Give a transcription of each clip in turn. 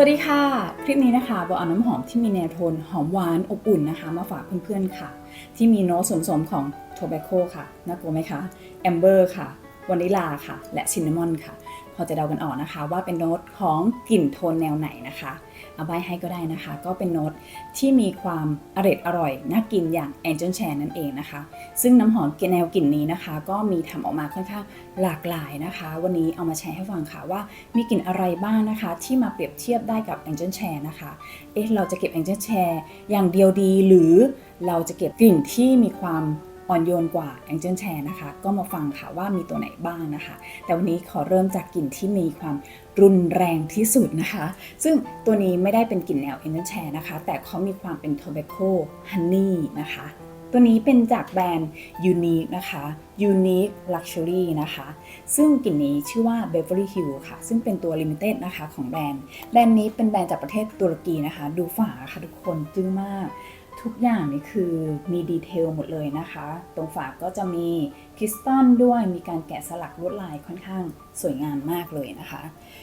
สวัสดีค่ะ คลิปนี้นะคะโบเอาน้ำหอมที่มีแนวโทนหอมหวานอบอุ่นนะคะ มาฝากเพื่อนๆค่ะ ที่มีโน้ตส่วนผสมของโทเบโคค่ะน่ากลัวไหมคะแอมเบอร์ค่ะวานิลาค่ะ และซินนามอนค่ะ พอจะเดากันออกนะคะ ว่าเป็นโน้ตของกลิ่นโทนแนวไหนนะคะเอาใบให้ก็ได้นะคะ ก็เป็นโน้ตที่มีความอร่อยอร่อยน่ากินอย่าง Angel c h a n นั่นเองนะคะ ซึ่งน้ำหอมแนวกลิ่นนี้นะคะ ก็มีทำออกมาค่อนข้างหลากหลายนะคะ วันนี้เอามาแชร์ให้ฟังค่ะว่ามีกลิ่นอะไรบ้างนะคะ ที่มาเปรียบเทียบได้กับ Angel c h a n นะคะเอ๊ะเราจะเก็บ Angel c h a n อย่างเดียวดีหรือเราจะเก็บกลิ่นที่มีความ อ่อนโยนกว่า Angel c h a n นะคะ ก็มาฟังค่ะว่ามีตัวไหนบ้างนะคะ แต่วันนี้ขอเริ่มจากกลิ่นที่มีความรุนแรงที่สุดนะคะ ซึ่งตัวนี้ไม่ได้เป็นกลิ่นแนว Angel c h a n นะคะ แต่เขามีความเป็น Tobacco Honey นะคะ ตัวนี้เป็นจากแบรนด์ Unique นะคะ Unique Luxury นะคะ ซึ่งกลิ่นนี้ชื่อว่า Beverly Hill ค่ะ ซึ่งเป็นตัว Limited นะคะของแบรนด์ แบรนด์นี้เป็นแบรนด์จากประเทศตุรกีนะคะ ดูฝาค่ะทุกคนจึ้งมาก ทุกอย่างนี่คือมีดีเทลหมดเลยนะคะ ตรงฝาก็จะมีคริสตัลด้วยมีการแกะสลักลวดลายค่อนข้างสวยงามมากเลยนะคะ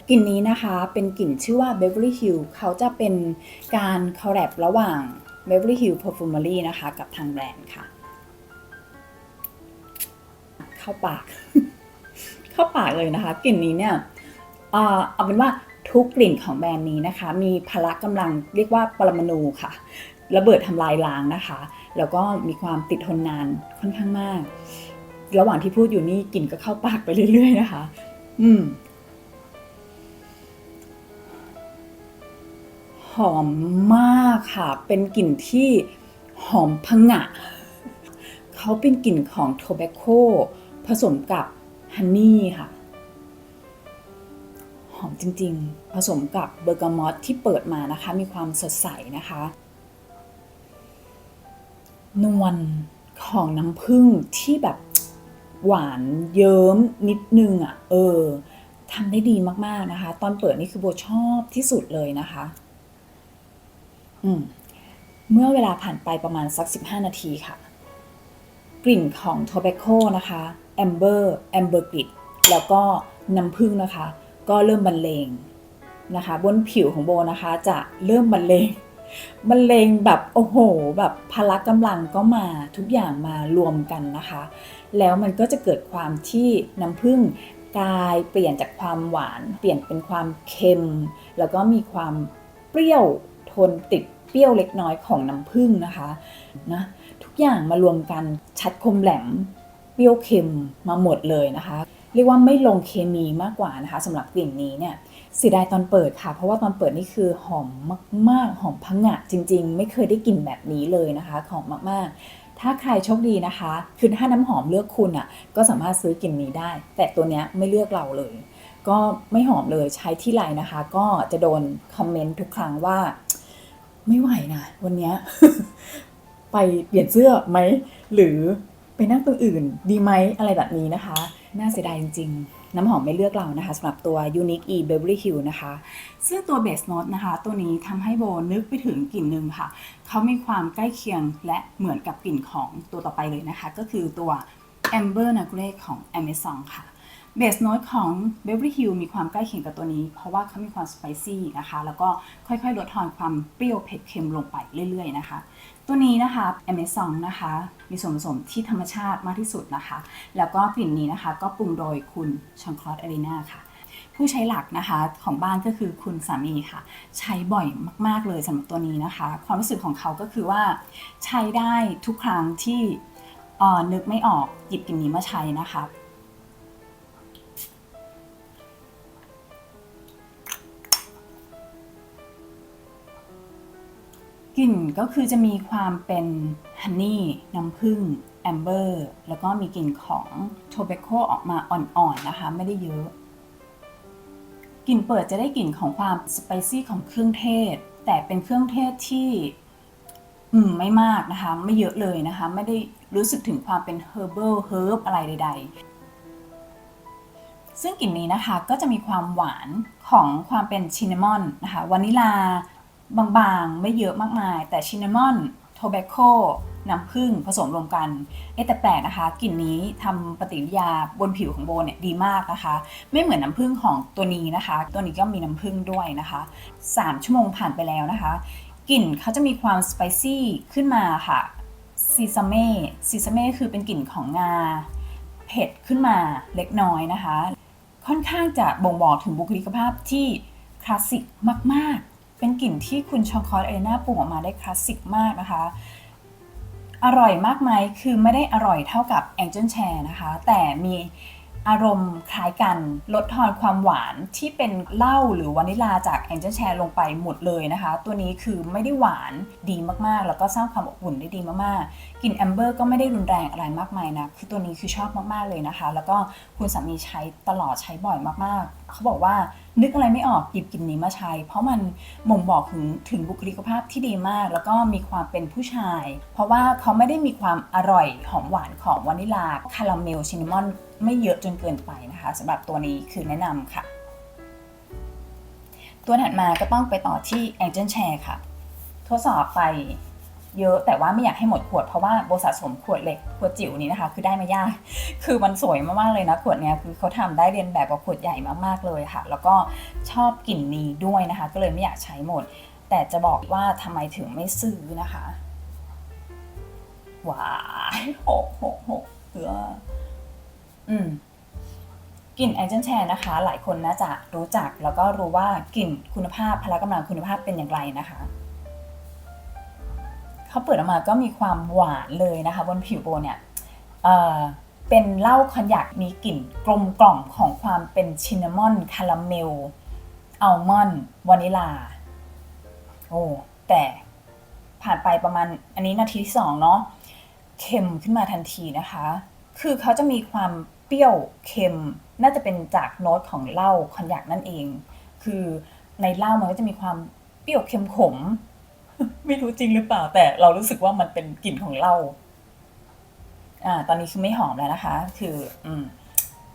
กลิ่นนี้นะคะเป็นกลิ่นชื่อว่า Beverly Hills เขาจะเป็นการคอลแลบระหว่าง Beverly Hills Perfumery นะคะกับทางแบรนด์ค่ะ เข้าปาก เข้าปากเลยนะคะ กลิ่นนี้เนี่ยเอ่อเอาเป็นว่าทุกกลิ่นของแบรนด์นี้นะคะ มีพละกำลังเรียกว่าปรมาณูค่ะ ระเบิดทำลายล้างนะคะ แล้วก็มีความติดทนนานค่อนข้างมาก ระหว่างที่พูดอยู่นี่กลิ่นก็เข้าปากไปเรื่อย ๆ นะคะ อืมหอมมากค่ะ เป็นกลิ่นที่หอมผงะ เขาเป็นกลิ่นของโทแบคโคผสมกับฮันนี่ค่ะ หอมจริงๆ ผสมกับเบอร์กามอตที่เปิดมานะคะ มีความสดใสนะคะ นวลของน้ำผึ้งที่แบบหวานเยิ้มนิดนึงอะ เออทำได้ดีมากๆนะคะ ตอนเปิดนี่คือโบชอบที่สุดเลยนะคะ อืมเมื่อเวลาผ่านไปประมาณสัก 15 นาทีค่ะ กลิ่นของโทแบโคนะคะแอมเบอร์แอมเบอร์กริดแล้วก็น้ำผึ้งนะคะ ก็เริ่มบรรเลงนะคะ บนผิวของโบนะคะ จะเริ่มบรรเลง บรรเลงแบบโอ้โห แบบพละกำลังก็มาทุกอย่างมารวมกันนะคะ แล้วมันก็จะเกิดความที่น้ำผึ้งกลายเปลี่ยนจากความหวาน เปลี่ยนเป็นความเค็ม แล้วก็มีความเปรี้ยวทนติดเปรี้ยวเล็กน้อยของน้ำผึ้งนะคะนะทุกอย่างมารวมกันชัดคมแหลมเปรี้ยวเค็มมาหมดเลยนะคะ เรียกว่าไม่ลงเคมีมากกว่านะคะสำหรับกลิ่นนี้เนี่ย เสียดายตอนเปิดค่ะ เพราะว่าตอนเปิดนี่คือหอมมาก ๆ หอมพังงะจริง ๆ ไม่เคยได้กลิ่นแบบนี้เลยนะคะหอมมากๆ ถ้าใครโชคดีนะคะ คือถ้าน้ำหอมเลือกคุณอะ ก็สามารถซื้อกลิ่นนี้ได้ แต่ตัวเนี้ยไม่เลือกเราเลย ก็ไม่หอมเลยใช้ที่ไรนะคะ ก็จะโดนคอมเมนต์ทุกครั้งว่า ไม่ไหวนะวันเนี้ยไปเปลี่ยนเสื้อไหมหรือไปนั่งตรงอื่นดีไหมอะไรแบบนี้นะคะ น่าเสียดายจริง ๆ น้ำหอมไม่เลือกเรานะคะสำหรับตัว Unique E Beverly Hill นะคะ ซึ่งตัว Base Note นะคะ ตัวนี้ทำให้โบนึกไปถึงกลิ่นหนึ่งค่ะ เขามีความใกล้เคียงและเหมือนกับกลิ่นของตัวต่อไปเลยนะคะ ก็คือตัว Amber n a g r e ของ Amazon ค่ะ เบสโน้ตของ Beverly Hills มีความใกล้เคียงกับตัวนี้ เพราะว่าเขามีความสไปซี่นะคะ แล้วก็ค่อยๆ ลดทอนความเปรี้ยวเผ็ดเค็มลงไปเรื่อยๆ นะคะ ตัวนี้นะคะ Amazon นะคะ มีส่วนผสมที่ธรรมชาติมากที่สุดนะคะ แล้วก็กลิ่นนี้นะคะ ก็ปรุงโดยคุณชังคลอสอารีนาค่ะ ผู้ใช้หลักนะคะของบ้านก็คือคุณสามีค่ะ ใช้บ่อยมากๆเลยสำหรับตัวนี้นะคะ ความรู้สึกของเขาก็คือว่าใช้ได้ทุกครั้งที่เอ่อนึกไม่ออกหยิบกลิ่นนี้มาใช้นะคะ กลิ่นก็คือจะมีความเป็นฮันนี่น้ำผึ้งแอมเบอร์แล้วก็มีกลิ่นของโทเบโคออกมาอ่อนๆนะคะ ไม่ได้เยอะ กลิ่นเปิดจะได้กลิ่นของความสไปซี่ของเครื่องเทศ แต่เป็นเครื่องเทศที่อืมไม่มากนะคะ ไม่เยอะเลยนะคะ ไม่ได้รู้สึกถึงความเป็นเฮอร์เบิลเฮิร์บอะไรใด ๆ ซึ่งกลิ่นนี้นะคะก็จะมีความหวานของความเป็นชินนามอนนะคะวานิลา บางๆ ไม่เยอะมากมาย แต่ชินนามอนโทแบคโคน้ำผึ้งผสมรวมกันเอ๊แต่แปลกนะคะกลิ่นนี้ทำปฏิกิริยาบนผิวของโบเนี่ยดีมากนะคะ ไม่เหมือนน้ำผึ้งของตัวนี้นะคะ ตัวนี้ก็มีน้ำผึ้งด้วยนะคะ 3 ชั่วโมงผ่านไปแล้วนะคะกลิ่นเขาจะมีความสไปซี่ขึ้นมาค่ะซีซาเม่ซีซาเม่คือเป็นกลิ่นของงาเผ็ดขึ้นมาเล็กน้อยนะคะ ค่อนข้างจะบ่งบอกถึงบุคลิกภาพที่คลาสสิกมาก ๆ เป็นกลิ่นที่คุณชองคอร์เอน่าปรุงออกมาได้คลาสสิกมากนะคะ อร่อยมากไหมคือไม่ได้อร่อยเท่ากับ Angel Share นะคะ แต่มีอารมณ์คล้ายกันลดทอนความหวานที่เป็นเหล้าหรือวานิลาจาก Angel Share ลงไปหมดเลยนะคะ ตัวนี้คือไม่ได้หวานดีมากๆ แล้วก็สร้างความอบอุ่นได้ดีมากๆกลิ่นแอมเบอร์ก็ไม่ได้รุนแรงอะไรมากมายนะคือตัวนี้คือชอบมากๆเลยนะคะ แล้วก็คุณสามีใช้ตลอดใช้บ่อยมากๆเขาบอกว่านึกอะไรไม่ออกหยิบกลิ่นนี้มาใช้ เพราะมันบ่งบอกถึงถึงบุคลิกภาพที่ดีมาก แล้วก็มีความเป็นผู้ชาย เพราะว่าเขาไม่ได้มีความอร่อยหอมหวานของวานิลาคาราเมลชินนามอนไม่เยอะจนเกินไปนะคะสำหรับตัวนี้คือแนะนำค่ะ ตัวถัดมาก็ต้องไปต่อที่ Angel Share ค่ะ ทดสอบไป เยอะแต่ว่าไม่อยากให้หมดขวดเพราะว่าโบสะสมขวดเล็กขวดจิ๋วนี้นะคะ คือได้มายาก คือมันสวยมากๆเลยนะขวดเนี้ยคือเขาทำได้เรียนแบบกับขวดใหญ่มากๆเลยค่ะ แล้วก็ชอบกลิ่นนี้ด้วยนะคะ ก็เลยไม่อยากใช้หมด แต่จะบอกว่าทำไมถึงไม่ซื้อนะคะว้ายโหโหโหเอออืมกลิ่นแอเจิลแชร์นะคะ หลายคนน่าจะรู้จักแล้วก็รู้ว่ากลิ่นคุณภาพพละกำลังคุณภาพเป็นอย่างไรนะคะ เขาเปิดออกมาก็มีความหวานเลยนะคะ บนผิวโบเนี่ยเอ่อเป็นเหล้าคอนยักมีกลิ่นกลมกล่อมของความเป็นชินนามอนคาราเมลอัลมอนด์วานิลา โอ้แต่ผ่านไปประมาณอันนี้นาทีที่สองเนาะเค็มขึ้นมาทันทีนะคะ คือเขาจะมีความเปรี้ยวเค็มน่าจะเป็นจากโน้ตของเหล้าคอนยักนั่นเอง คือในเหล้ามันก็จะมีความเปรี้ยวเค็มขม ไม่รู้จริงหรือเปล่า แต่เรารู้สึกว่ามันเป็นกลิ่นของเหล้าอ่า ตอนนี้คือไม่หอมแล้วนะคะ คือ อืม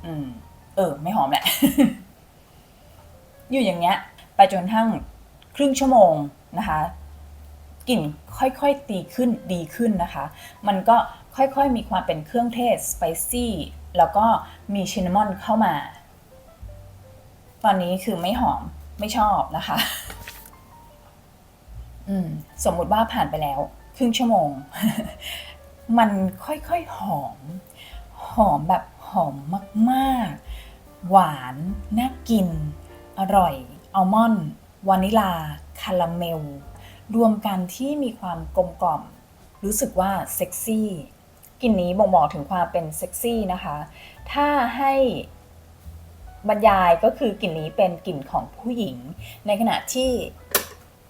อืม เออ ไม่หอมแหละ อยู่อย่างเงี้ย ไปจนทั่งครึ่งชั่วโมงนะคะกลิ่นค่อยๆตีขึ้นดีขึ้นนะคะ มันก็ค่อยๆมีความเป็นเครื่องเทศสไปซี่แล้วก็มีชินนามอนเข้ามา ตอนนี้คือไม่หอมไม่ชอบนะคะ สมมุติว่าผ่านไปแล้ว ครึ่งชั่วโมง มันค่อยๆหอม หอมแบบหอมมากๆ หวาน น่ากิน อร่อย อัลมอนด์วานิลา คาราเมล รวมกันที่มีความกลมกล่อม รู้สึกว่าเซ็กซี่กลิ่นนี้บ่งบอกถึงความเป็นเซ็กซี่นะคะ ถ้าให้บรรยายก็คือกลิ่นนี้เป็นกลิ่นของผู้หญิง ในขณะที่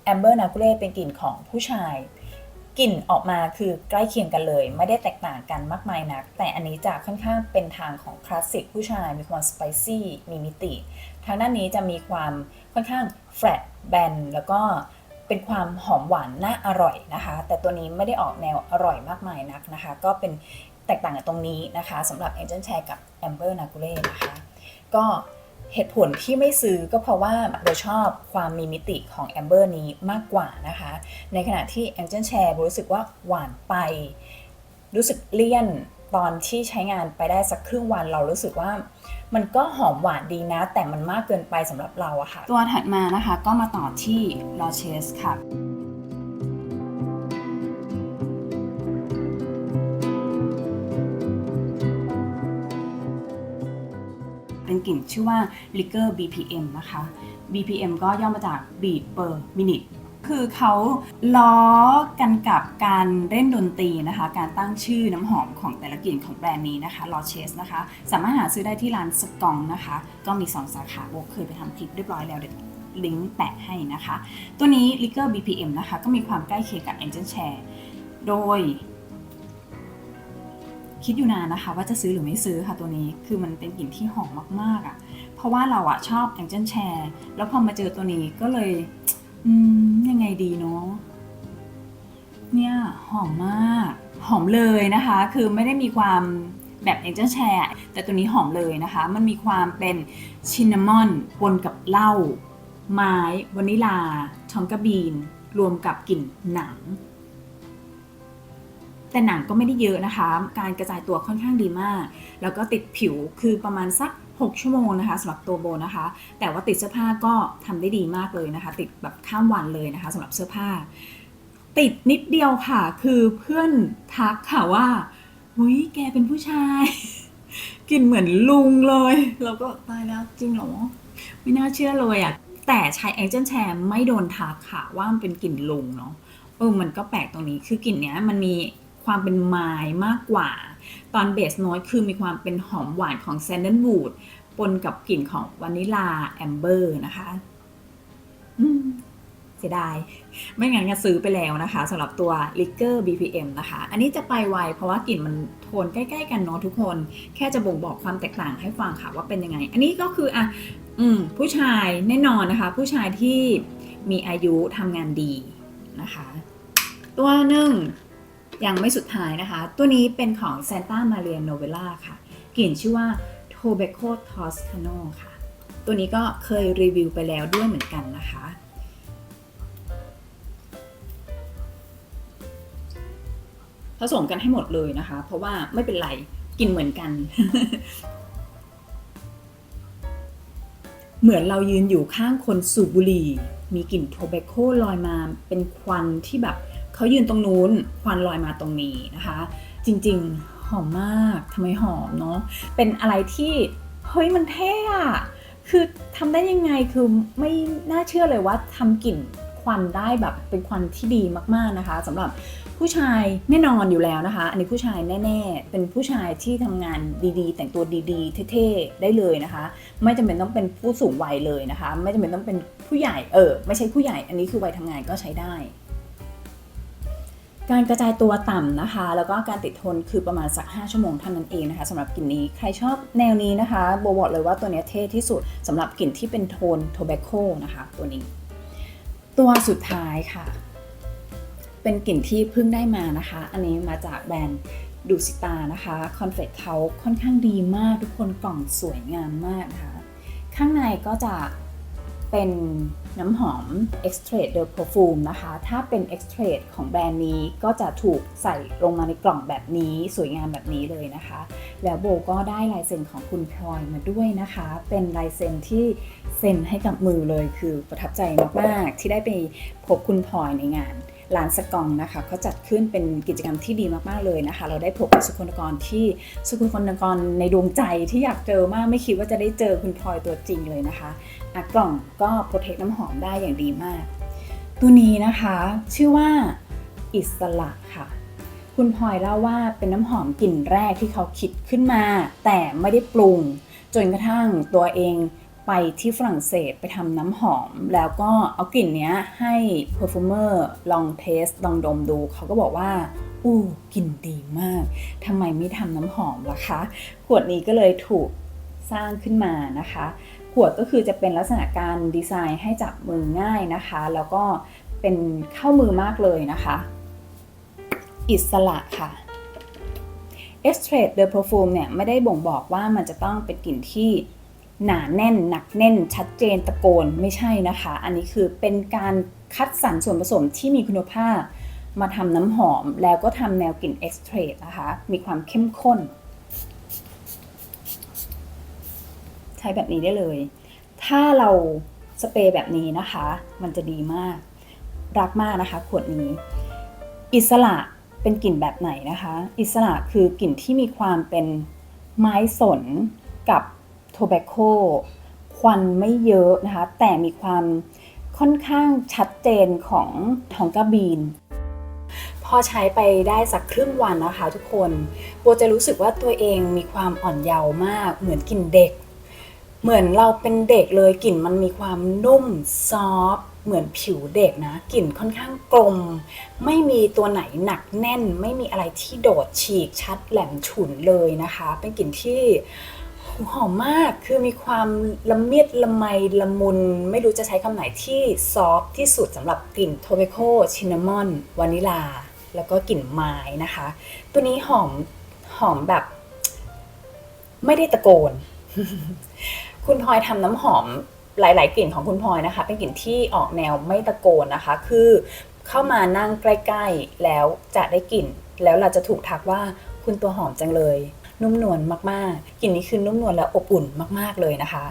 แอมเบอร์นาคูเล่เป็นกลิ่นของผู้ชายกลิ่นออกมาคือใกล้เคียงกันเลย ไม่ได้แตกต่างกันมากมายนัก แต่อันนี้จะค่อนข้างเป็นทางของคลาสสิกผู้ชายมีความสไปซี่มีมิติ ทางด้านนี้จะมีความค่อนข้างแฟลตแบนแล้วก็เป็นความหอมหวานน่าอร่อยนะคะ แต่ตัวนี้ไม่ได้ออกแนวอร่อยมากมายนักนะคะ ก็เป็นแตกต่างกันตรงนี้นะคะสำหรับ Angel Share กับ Amber n a g u l e นะคะ ก็ เหตุผลที่ไม่ซื้อก็เพราะว่าโบชอบความมีมิติของ Amber นี้มากกว่านะคะ ในขณะที่ Angel Share โบรู้สึกว่าหวานไป รู้สึกเลี่ยนตอนที่ใช้งานไปได้สักครึ่งวันเรารู้สึกว่ามันก็หอมหวานดีนะ แต่มันมากเกินไปสำหรับเราอะค่ะ ตัวถัดมานะคะก็มาต่อที่ l o c h e s ค่ะ กลิ่นชื่อว่า Liquor BPM นะคะ BPM ก็ย่อมาจาก Beat per minute คือเขาล้อกันกับการเล่นดนตรีนะคะ การตั้งชื่อน้ำหอมของแต่ละกลิ่นของแบรนด์นี้นะคะ l o c h e s นะคะ สามารถหาซื้อได้ที่ร้านสกองนะคะ ก็มี 2 สาขาโบเคยไปทำคลิปเรียบร้อยแล้วเดี๋ยวลิงก์แปะให้นะคะ ตัวนี้ Liquor BPM นะคะ ก็มีความใกล้เคียงกับ Angel Share โดย คิดอยู่นานนะคะ ว่าจะซื้อหรือไม่ซื้อค่ะตัวนี้คือมันเป็นกลิ่นที่หอมมากๆอะ่ะ เพราะว่าเราอะชอบ Angel Share แล้วพอมาเจอตัวนี้ก็เลยอืมยังไงดีเนาะเนี่ยหอมมากหอมเลยนะคะ คือไม่ได้มีความแบบ Angel Share แต่ตัวนี้หอมเลยนะคะ มันมีความเป็นชินนามอนปนกับเหล้าไม้วานิลาชองกาบีน รวมกับกลิ่นหนัง แต่หนังก็ไม่ได้เยอะนะคะ การกระจายตัวค่อนข้างดีมาก แล้วก็ติดผิวคือประมาณสัก 6 ชั่วโมงนะคะสำหรับตัวโบนะคะ แต่ว่าติดเสื้อผ้าก็ทำได้ดีมากเลยนะคะ ติดแบบข้ามวันเลยนะคะสำหรับเสื้อผ้า ติดนิดเดียวค่ะ คือเพื่อนทักค่ะว่าหุยแกเป็นผู้ชายกลิ่นเหมือนลุงเลย เราก็ตายแล้วจริงเหรอ ไม่น่าเชื่อเลยอะ่ะ แต่ใช้แองเจิลแชร์ไม่โดนทักค่ะว่ามันเป็นกลิ่นลุงเนาะเออมันก็แปลกตรงนี้คือกลิ่นเนี้ยมันมี ความเป็นไม้มากกว่า ตอนเบสน้อยคือมีความเป็นหอมหวานของแซนเดลวูดปนกับกลิ่นของวานิลาแอมเบอร์นะคะเสียดาย ไม่งั้นก็ซื้อไปแล้วนะคะสำหรับตัว Liquor BPM นะคะ อันนี้จะไปไวเพราะว่ากลิ่นมันโทนใกล้ ๆ กันเนาะทุกคน แค่จะบ่งบอกความแตกต่างให้ฟังค่ะว่าเป็นยังไง อันนี้ก็คืออะอืมผู้ชายแน่นอนนะคะ ผู้ชายที่มีอายุทำงานดีนะคะ ตัวหนึ่ง ยังไม่สุดท้ายนะคะ ตัวนี้เป็นของ Santa Maria Novella ค่ะ กลิ่นชื่อว่า Tobacco Toscano ค่ะ ตัวนี้ก็เคยรีวิวไปแล้วด้วยเหมือนกันนะคะ ผสมกันให้หมดเลยนะคะ เพราะว่าไม่เป็นไรกินเหมือนกัน เหมือนเรายืนอยู่ข้างคนสูบบุหรี่ มีกลิ่นโทเบโคลอยมาเป็นควันที่แบบ เขายืนตรงนู้นควันลอยมาตรงนี้นะคะ จริงๆหอมมากทำไมหอมเนาะเป็นอะไรที่เฮ้ยมันเท่อะคือทำได้ยังไงคือไม่น่าเชื่อเลยว่าทำกลิ่นควันได้แบบเป็นควันที่ดีมากๆนะคะสำหรับผู้ชายแน่นอนอยู่แล้วนะคะ อันนี้ผู้ชายแน่ ๆ เป็นผู้ชายที่ทำงานดีๆ แต่งตัวดีๆ เท่ๆ ได้เลยนะคะ ไม่จำเป็นต้องเป็นผู้สูงวัยเลยนะคะ ไม่จำเป็นต้องเป็นผู้ใหญ่ เออ ไม่ใช่ผู้ใหญ่ อันนี้คือวัยทำงานก็ใช้ได้ การกระจายตัวต่ำนะคะ แล้วก็การติดทนคือประมาณสัก 5 ชั่วโมงเท่านั้นเองนะคะสำหรับกลิ่นนี้ใครชอบแนวนี้นะคะโบบอกเลยว่าตัวนี้เท่ที่สุดสำหรับกลิ่นที่เป็นโทนโทเบโคนะคะตัวนี้ ตัวสุดท้ายค่ะ เป็นกลิ่นที่เพิ่งได้มานะคะ อันนี้มาจากแบรนด์ดูสิตานะคะคอนเฟกเขาค่อนข้างดีมากทุกคนกล่องสวยงามมากนะคะ ข้างในก็จะ เป็นน้ำหอม Extrait de Perfume นะคะ ถ้าเป็น Extrait ของแบรนด์นี้ก็จะถูกใส่ลงมาในกล่องแบบนี้สวยงามแบบนี้เลยนะคะ แล้วโบก็ได้ลายเซ็นของคุณพลอยมาด้วยนะคะ เป็นลายเซ็นที่เซ็นให้กับมือเลยคือประทับใจมาก ๆ ที่ได้ไปพบคุณพลอยในงาน ร้านสกองนะคะเขาจัดขึ้นเป็นกิจกรรมที่ดีมากๆเลยนะคะ เราได้พบกับสุคนกรที่สุคนกรในดวงใจที่อยากเจอมากไม่คิดว่าจะได้เจอคุณพลอยตัวจริงเลยนะคะอะกล่องก็โปรเทคน้ำหอมได้อย่างดีมาก ตัวนี้นะคะชื่อว่าอิสระค่ะ คุณพลอยเล่าว่าเป็นน้ำหอมกลิ่นแรกที่เขาคิดขึ้นมา แต่ไม่ได้ปรุงจนกระทั่งตัวเอง ไปที่ฝรั่งเศสไปทำน้ำหอม แล้วก็เอากลิ่นเนี้ยให้เพอร์ฟูเมอร์ลองเทสลองดมดู เขาก็บอกว่าอู้กลิ่นดีมากทำไมไม่ทำน้ำหอมล่ะคะขวดนี้ก็เลยถูกสร้างขึ้นมานะคะ ขวดก็คือจะเป็นลักษณะการดีไซน์ให้จับมือง่ายนะคะ แล้วก็เป็นเข้ามือมากเลยนะคะ อิสระค่ะ e x t r a t the perfume เนี่ยไม่ได้บ่งบอกว่ามันจะต้องเป็นกลิ่นที่ หนาแน่นหนักแน่น ชัดเจนตะโกนไม่ใช่นะคะ อันนี้คือเป็นการคัดสรรส่วนผสมที่มีคุณภาพ มาทำน้ำหอมแล้วก็ทำแนวกลิ่น e x t r a t นะคะ มีความเข้มข้น ใช้แบบนี้ได้เลย ถ้าเราสเปรย์แบบนี้นะคะ มันจะดีมาก รักมากนะคะ ขวดนี้ อิสระเป็นกลิ่นแบบไหนนะคะ อิสระคือกลิ่นที่มีความเป็นไม้สนกับ โทเบโคควันไม่เยอะนะคะ แต่มีความค่อนข้างชัดเจนของทองกาบีน พอใช้ไปได้สักครึ่งวันนะคะทุกคนโบจะรู้สึกว่าตัวเองมีความอ่อนเยาว์มาก เหมือนกลิ่นเด็ก เหมือนเราเป็นเด็กเลยกลิ่นมันมีความนุ่มซอฟเหมือนผิวเด็กนะกลิ่นค่อนข้างกลม ไม่มีตัวไหนหนักแน่น ไม่มีอะไรที่โดดฉีกชัดแหลมฉุนเลยนะคะ เป็นกลิ่นที่ หอมมากคือมีความละเมียดละไมละมุน ไม่รู้จะใช้คำไหนที่ซอฟที่สุดสำหรับกลิ่นโทเบโคชินนามอนวานิลา แล้วก็กลิ่นไม้นะคะ ตัวนี้หอมหอมแบบ ไม่ได้ตะโกน คุณพลอยทำน้ำหอมหลาย ๆ กลิ่นของคุณพลอยนะคะ เป็นกลิ่นที่ออกแนวไม่ตะโกนนะคะ คือเข้ามานั่งใกล้ ๆ แล้วจะได้กลิ่น แล้วเราจะถูกทักว่าคุณตัวหอมจังเลย นุ่มนวลมากๆกลิ่นนี้คือนุ่มนวลและอบอุ่นมากๆเลยนะคะ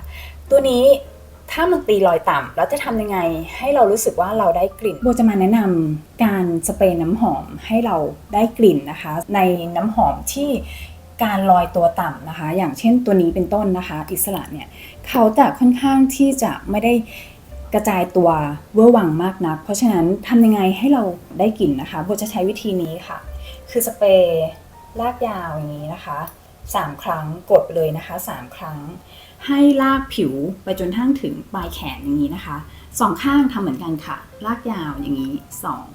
ตัวนี้ถ้ามันตีรอยต่ำแล้วจะทำยังไง ให้เรารู้สึกว่าเราได้กลิ่นโบจะมาแนะนำการสเปรย์น้ำหอมให้เราได้กลิ่นนะคะ ในน้ำหอมที่การลอยตัวต่ำนะคะ อย่างเช่นตัวนี้เป็นต้นนะคะ อิสระเนี่ยเขาจะค่อนข้างที่จะไม่ได้กระจายตัวเวอร์วังมากนัก เพราะฉะนั้นทำยังไงให้เราได้กลิ่นนะคะโบจะใช้วิธีนี้ค่ะ คือสเปรย์ลากยาวอย่างนี้นะคะ สามครั้งกดเลยนะคะสามครั้ง ให้ลากผิวไปจนทั้งถึงปลายแขนอย่างนี้นะคะสองข้างทำเหมือนกันค่ะ ลากยาวอย่างนี้สอง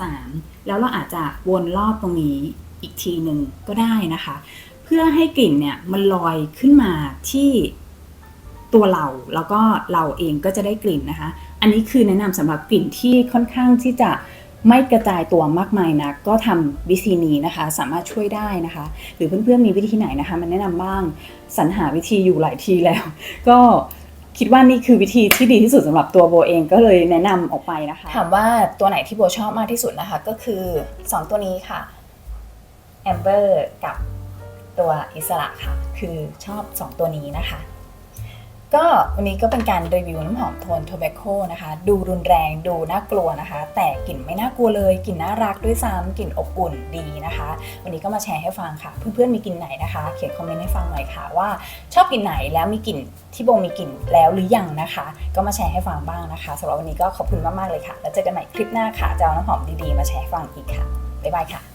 สามแล้วเราอาจจะวนรอบตรงนี้อีกทีหนึ่งก็ได้นะคะ เพื่อให้กลิ่นเนี่ยมันลอยขึ้นมาที่ตัวเราแล้วก็เราเองก็จะได้กลิ่นนะคะ อันนี้คือแนะนำสำหรับกลิ่นที่ค่อนข้างที่จะ ไม่กระจายตัวมากมายนะก็ทำวิธีนี้นะคะ สามารถช่วยได้นะคะ หรือเพื่อนๆมีวิธีไหนนะคะ มันแนะนำบ้างสรรหาวิธีอยู่หลายทีแล้ว ก็คิดว่านี่คือวิธีที่ดีที่สุดสำหรับตัวโบเองก็เลยแนะนำออกไปนะคะ ถามว่าตัวไหนที่โบชอบมากที่สุดนะคะ ก็คือ 2 ตัวนี้ค่ะ Amber กับตัวอิสระค่ะ คือชอบ 2 ตัวนี้นะคะ ก็วันนี้ก็เป็นการรีวิวน้ำหอมโทนโทเบโคนะคะ ดูรุนแรงดูน่ากลัวนะคะ แต่กลิ่นไม่น่ากลัวเลยกลิ่นน่ารักด้วยซ้ำกลิ่นอบอุ่นดีนะคะ วันนี้ก็มาแชร์ให้ฟังค่ะ เพื่อนๆมีกลิ่นไหนนะคะ เขียนคอมเมนต์ให้ฟังหน่อยค่ะว่า ชอบกลิ่นไหนแล้วมีกลิ่นที่โบมีกลิ่นแล้วหรือยังนะคะ ก็มาแชร์ให้ฟังบ้างนะคะสำหรับวันนี้ก็ขอบคุณมากๆเลยค่ะ แล้วเจอกันใหม่คลิปหน้าค่ะจะเอาน้ำหอมดีๆมาแชร์ให้ฟังอีกค่ะบ๊ายบายค่ะ